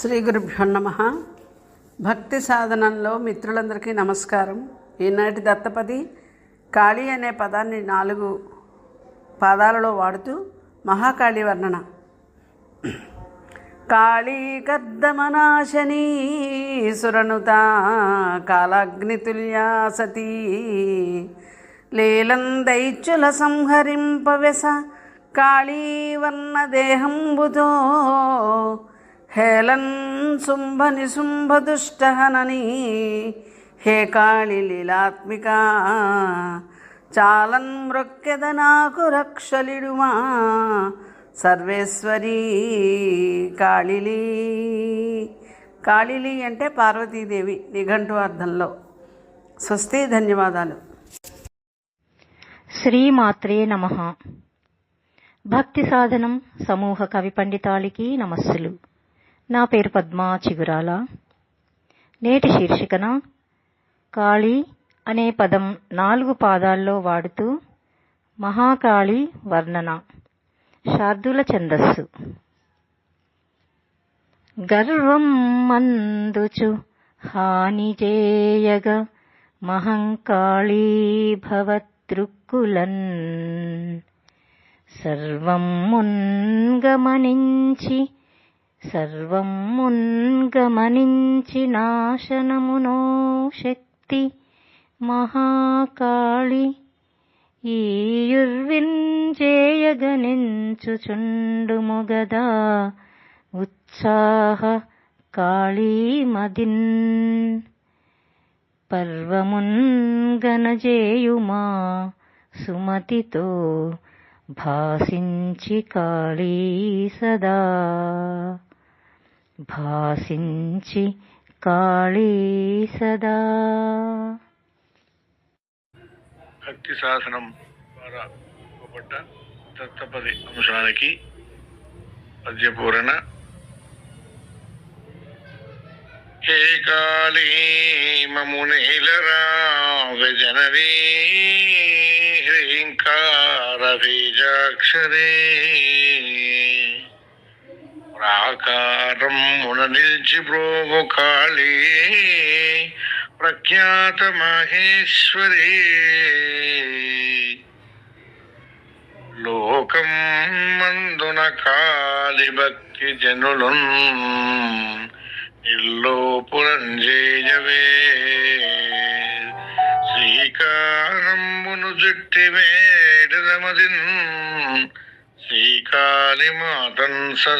శ్రీ గురుభ్యో నమ. భక్తి సాధనంలో మిత్రులందరికీ నమస్కారం. ఈనాటి దత్తపది కాళీ అనే పదాన్ని నాలుగు పాదాలలో వాడుతూ మహాకాళి వర్ణన. కాళీ కర్దమనాశనీ సురనుత కాలాగ్నితుల్యా సతీ లీలం దైత్యుల సంహరింపవెస కాళీవర్ణ దేహంబుతో శుంభ నిశుంభ దుష్టహనని హే కాళి లీలాత్మిక చాలన్ మృక్కెద నాకు రక్షలిడుమా సర్వేశ్వరీ కాళిలి. కాళిలి అంటే పార్వతీదేవి నిఘంటు అర్థంలో. స్వస్తి ధన్యవాదాలు. శ్రీమాత్రే నమ. భక్తి సాధనం సమూహ కవి పండితాళికి నమస్సులు. నా పేరు పద్మా చిగురాల. నేటి శీర్షికన కాళీ అనే పదం నాలుగు పాదాల్లో వాడుతూ మహాకాళి వర్ణన. శార్దుల ఛందస్సు. గర్వం మందుచు హాని చేయగ మహంకాళీ భవతృక్కులన్ సర్వం మున్గమనించి సర్వం మున్గమనించి నాశనమునో శక్తి మహాకాళి. ఈయుర్వింజేయగనించుచుండుముగదా ఉత్సాహ కాళీమదిన్. పర్వమున్గనజేయుమా సుమతితో భాసించి కాళీ సదా. భాసించి కాళీ సదా భక్తి శాసనం ద్వారా ఇవ్వబడ్డ దత్తపది అంశానికి పద్యపూరణ. హే కాళీ మమునేలరా వ్యజనరీ హ్రీంకార బీజాక్షరే. ప్రాకారం మున నిల్చి బ్రోగు కాళీ. ప్రఖ్యాత మహేశ్వరి. లోకం మందున కాలి భక్తి జనులు ఇల్లో పురంజేయవే. శ్రీకారంబును జుట్టి వేడదమదిన్ శ్రీకాళి మాతన్ సదా